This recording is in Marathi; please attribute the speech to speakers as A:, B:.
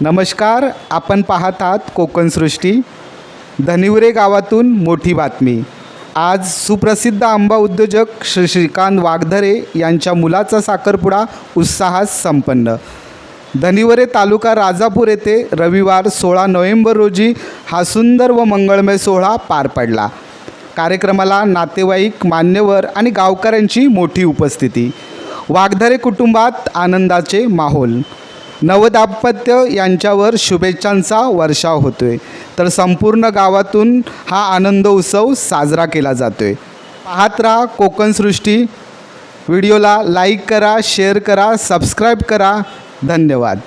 A: नमस्कार आपण पाहत आहात कोकणसृष्टी धनिवरे गावातून मोठी बातमी. आज सुप्रसिद्ध आंबा उद्योजक श्री श्रीकांत वाघधरे यांच्या मुलाचा साखरपुडा उत्साहात संपन्न. धनिवरे तालुका राजापूर येथे रविवार सोळा नोव्हेंबर रोजी हा सुंदर व मंगळमय सोहळा पार पडला. कार्यक्रमाला नातेवाईक मान्यवर आणि गावकऱ्यांची मोठी उपस्थिती. वाघधरे कुटुंबात आनंदाचे माहोल. नवदाम्पत्य यांच्यावर शुभेच्छांचा वर्षाव होतोय. तर संपूर्ण गावातून हा आनंद उत्सव साजरा केला जातोय. पाहत राहा कोकणसृष्टी व्हिडिओला लाईक करा शेअर करा सबस्क्राईब करा. धन्यवाद.